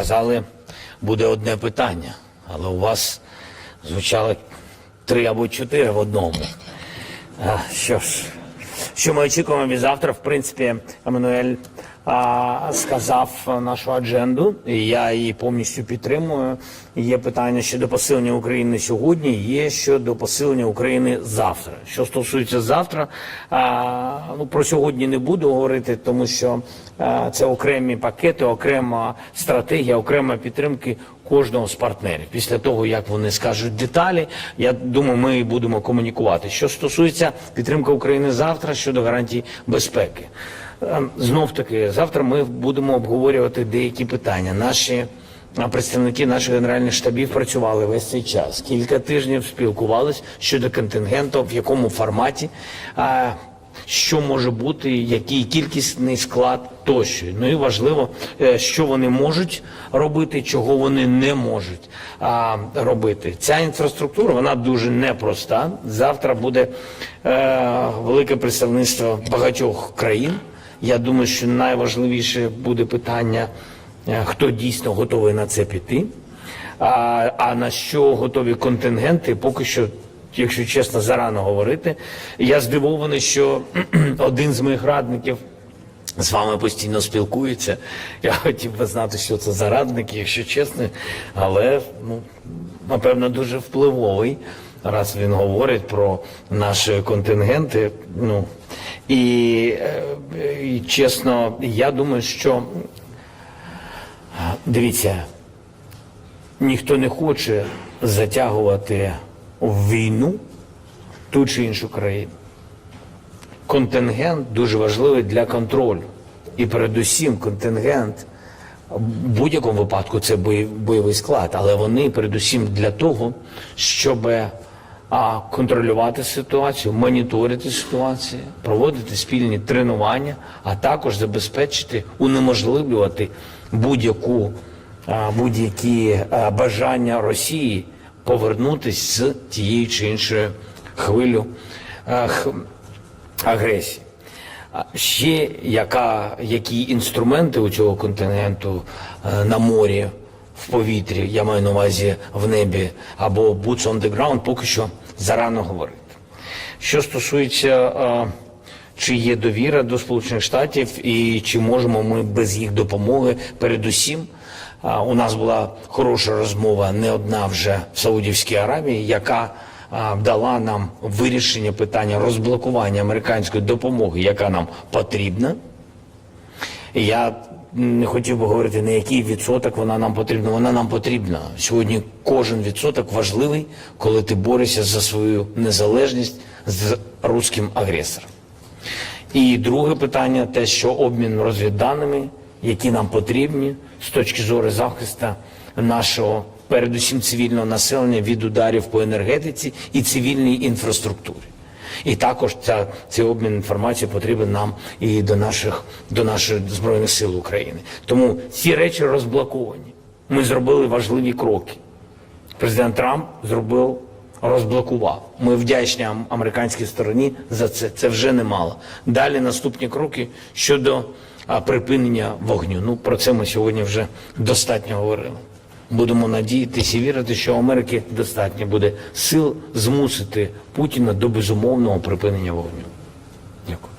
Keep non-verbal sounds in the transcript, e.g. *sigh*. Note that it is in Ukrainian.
сказали, буде одне питання, але у вас звучало три або чотири в одному. А, що ж, що ми очікуємо від завтра, в принципі, Еммануель сказав нашу адженду, і я її повністю підтримую. Є питання щодо посилення України сьогодні, є щодо посилення України завтра. Що стосується завтра, ну про сьогодні не буду говорити, тому що це окремі пакети, окрема стратегія, окрема підтримки кожного з партнерів. Після того, як вони скажуть деталі, я думаю, ми будемо комунікувати. Що стосується підтримки України завтра щодо гарантій безпеки. Знов таки, завтра ми будемо обговорювати деякі питання. Наші представники наших генеральних штабів працювали весь цей час. Кілька тижнів спілкувались щодо контингенту, в якому форматі. А, що може бути, який кількісний склад тощо. Ну і важливо, е, що вони можуть робити, чого вони не можуть а, робити. Ця інфраструктура вона дуже непроста. Завтра буде е, велике представництво багатьох країн. Я думаю, що найважливіше буде питання, е, хто дійсно готовий на це піти. А, а на що готові контингенти, поки що якщо чесно, зарано говорити. Я здивований, що *clears throat* один з моїх радників з вами постійно спілкується. Я хотів би знати, що це за радник, якщо чесно, але ну, напевно дуже впливовий. Раз він говорить про наші контингенти. Ну і, е, і чесно, я думаю, що дивіться, ніхто не хоче затягувати в війну ту чи іншу країну. Контингент дуже важливий для контролю. І передусім контингент в будь-якому випадку це бойовий склад, але вони передусім для того, щоб а, контролювати ситуацію, моніторити ситуацію, проводити спільні тренування, а також забезпечити, унеможливлювати будь-яку будь-які бажання Росії повернутись з тієї чи іншої хвилю агресії. Ще яка, які інструменти у цього континенту е, на морі, в повітрі, я маю на увазі в небі, або boots on the ground, поки що зарано говорити. Що стосується, чи є довіра до Сполучених Штатів і чи можемо ми без їх допомоги, передусім, у нас була хороша розмова, не одна вже в Саудівській Аравії, яка дала нам вирішення питання розблокування американської допомоги, яка нам потрібна. Я не хотів би говорити, на який відсоток вона нам потрібна. Вона нам потрібна. Сьогодні кожен відсоток важливий, коли ти борешся за свою незалежність з руським агресором. І друге питання те, що обмін розвідданими, які нам потрібні з точки зору захисту нашого, передусім цивільного населення від ударів по енергетиці і цивільній інфраструктурі. І також ця, цей обмін інформацією потрібен нам і до наших, до наших Збройних сил України. Тому ці речі розблоковані. Ми зробили важливі кроки. Президент Трамп зробив, розблокував. Ми вдячні американській стороні за це. Це вже немало. Далі наступні кроки щодо припинення вогню. Ну про це ми сьогодні вже достатньо говорили будемо надіятися і вірити, що Америки достатньо буде сил змусити Путіна до безумовного припинення вогню. Дякую.